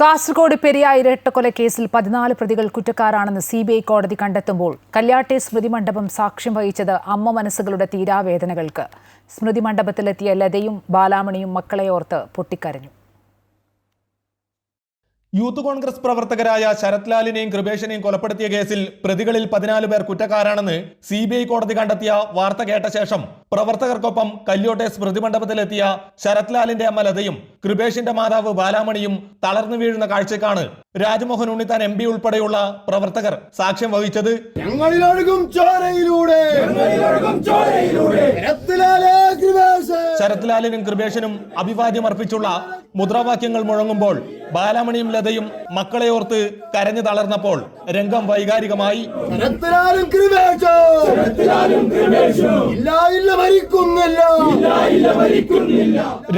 കാസർഗോഡ് പെരിയ ഇരട്ടക്കൊല കേസിൽ പതിനാല് പ്രതികൾ കുറ്റക്കാരാണെന്ന് സി ബി ഐ കോടതി കണ്ടെത്തുമ്പോൾ കല്യാട്ടെ സ്മൃതി മണ്ഡപം സാക്ഷ്യം വഹിച്ചത് അമ്മ മനസ്സുകളുടെ തീരാവേദനകൾക്ക്. സ്മൃതി മണ്ഡപത്തിലെത്തിയ ലതയും ബാലാമണിയും മക്കളെ ഓർത്ത് പൊട്ടിക്കരഞ്ഞു. യൂത്ത് കോൺഗ്രസ് പ്രവർത്തകരായ ശരത് ലാലിനെയും കൃപേഷിനെയും കൊലപ്പെടുത്തിയ കേസിൽ പ്രതികളിൽ പതിനാല് പേർ കുറ്റക്കാരാണെന്ന് സി ബി ഐ കോടതി കണ്ടെത്തിയ വാർത്ത കേട്ട ശേഷം പ്രവർത്തകർക്കൊപ്പം കല്യോട്ടെ സ്മൃതി മണ്ഡപത്തിലെത്തിയ ശരത് ലാലിന്റെ അമ്മ ലതയും കൃപേഷിന്റെ മാതാവ് ബാലാമണിയും തളർന്നു വീഴുന്ന കാഴ്ചക്കാണ് രാജ്മോഹൻ ഉണ്ണിത്താൻ എം പി ഉൾപ്പെടെയുള്ള പ്രവർത്തകർ സാക്ഷ്യം വഹിച്ചത്. ഞങ്ങളിലൊഴുകും ചോരയിലൂടെ. ശരത് ലാലിനും കൃപേഷിനും അഭിവാദ്യം അർപ്പിച്ചുള്ള മുദ്രാവാക്യങ്ങൾ മുഴങ്ങുമ്പോൾ ബാലാമണിയും ലതയും മക്കളെ ഓർത്ത് കരഞ്ഞു തളർന്നപ്പോൾ രംഗം വൈകാരികമായി.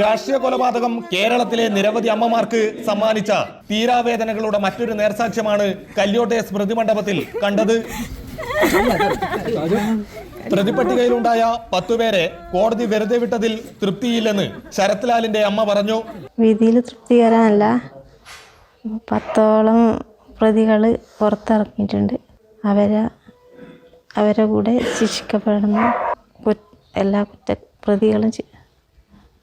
രാഷ്ട്രീയ കൊലപാതകം കേരളത്തിലെ നിരവധി അമ്മമാർക്ക് സമ്മാനിച്ച തീരാവേദനകളുടെ മറ്റൊരു നേർസാക്ഷ്യമാണ് കല്യോട്ടെ സ്മൃതി മണ്ഡപത്തിൽ കണ്ടത്. പ്രതിപട്ടികയിലുണ്ടായ പത്തുപേരെ കോടതി വെറുതെ വിട്ടതിൽ തൃപ്തിയില്ലെന്ന് ശരത്ലാലിന്റെ അമ്മ പറഞ്ഞു. വിധിയിൽ തൃപ്തികരമല്ല. പത്തോളം പ്രതികൾ പുറത്തിറക്കിയിട്ടുണ്ട് അവരെ അവരെ കൂടെ ശിക്ഷിക്കപ്പെടുന്ന എല്ലാ കുറ്റ പ്രതികളും കുറ്റക്കാരാണെന്ന്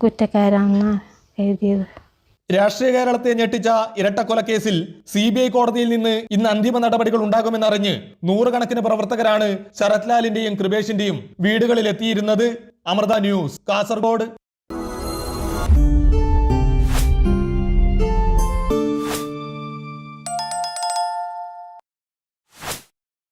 കുറ്റക്കാരാണെന്നാണ് എഴുതിയത്. രാഷ്ട്രീയ കേരളത്തെ ഞെട്ടിച്ച ഇരട്ടക്കൊലക്കേസിൽ സി ബി ഐ കോടതിയിൽ നിന്ന് ഇന്ന് അന്തിമ നടപടികൾ ഉണ്ടാകുമെന്നറിഞ്ഞ് നൂറുകണക്കിന് പ്രവർത്തകരാണ് ശരത് ലാലിന്റെയും കൃപേഷിന്റെയും വീടുകളിൽ എത്തിയിരുന്നത് അമൃത ന്യൂസ് കാസർഗോഡ്.